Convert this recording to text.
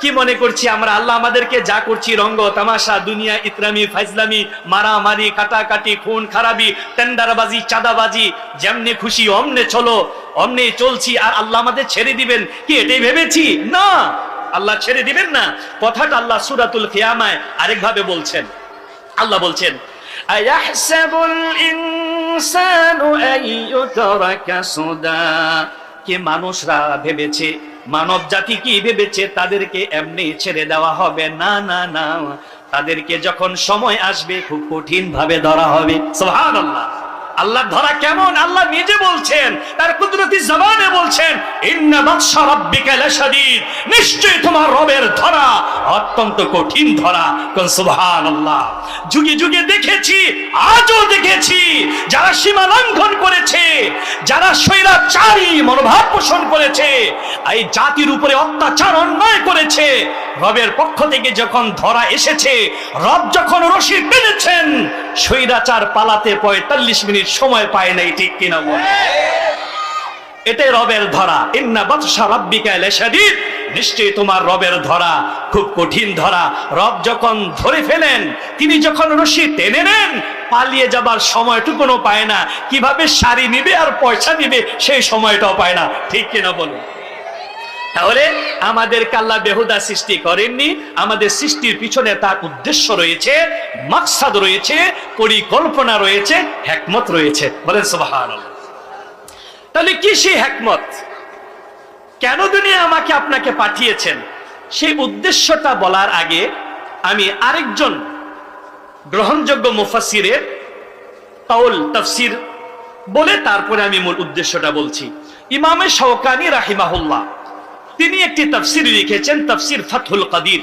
কি মনে করছি আমরা? আল্লাহ আমাদেরকে যা করছি, রঙ্গ, তামাশা, দুনিয়া ইতরামি ফাইজলামি, মারামারি, কাটাকাটি, খুন, খারাপি, টেন্ডারবাজি, চাঁদাবাজি, যেমনে খুশি, অমনে চলো, অমনে চলছি, আর আল্লাহ আমাদের ছেড়ে দিবেন। কি এটাই ভেবেছি? না! আল্লাহ ছেড়ে দিবেন না? কথাটা আল্লাহ সুরাতুল খিয়ামায় আরেকভাবে বলছেন। আল্লাহ বলছেন কে মানুষরা ভেবেছে মানব জাতি কি ভেবেছে তাদেরকে এমনি ছেড়ে দেওয়া হবে? না না না। তাদেরকে যখন সময় আসবে, খুব কঠিন ভাবে ধরা হবে। সুবহানাল্লাহ। আল্লাহ ধরা কেমন? আল্লাহ নিজে বলছেন, তার কুদরতি জবানে বলছেন নিশ্চয়ই তোমার রবের ধরা, অত্যন্ত কঠিন ধরা। কোন সুবহানাল্লাহ। যুগে যুগে দেখেছি, আজও দেখেছি, যারা সীমা লঙ্ঘন করেছে, যারা স্বৈরাচারী মনোভাব পোষণ করেছে এই জাতির উপরে অত্যাচার অন্যায় করেছে। রবের পক্ষ থেকে যখন ধরা এসেছে, রব যখন রশি পেরেছেন স্বৈরাচার পালাতে পঁয়তাল্লিশ মিনিট সময় পায় নাই, ঠিক কিনা এটাই রবের ধরা। ইন্না বাদশা রাব্বিকা লাশাদীদ। নিশ্চয়ই তোমার রবের ধরা খুব কঠিন ধরা। রব যখন ধরে ফেলেন, তিনি যখন রশি টেনে নেন, পালিয়ে যাবার সময়টুকুনও পায় না। কীভাবে শাড়ি নিবে আর পয়সা নিবে, সেই সময়টাও পায় না, ঠিক কিনা বলুন? তাহলে আমাদের কাল্লা বেহুদা সৃষ্টি করেননি। আমাদের সৃষ্টির পিছনে তার উদ্দেশ্য রয়েছে, মাকসাদ রয়েছে, পরিকল্পনা রয়েছে হ্যাকমত রয়েছে। বলেন সুবহানাল্লাহ। তাহলে কি সেই হ্যাকমত কেন দুনিয়া আমাকে আপনাকে পাঠিয়েছেন? সেই উদ্দেশ্যটা বলার আগে আমি আরেকজন গ্রহণযোগ্য মুফাসিরের কাউল তফসির বলে তারপরে আমি মূল উদ্দেশ্যটা বলছি। ইমামে শওকানি রাহিমাহুল্লাহ তিনি একটি তাফসির লিখেছেন তাফসির ফাতহুল কাদির।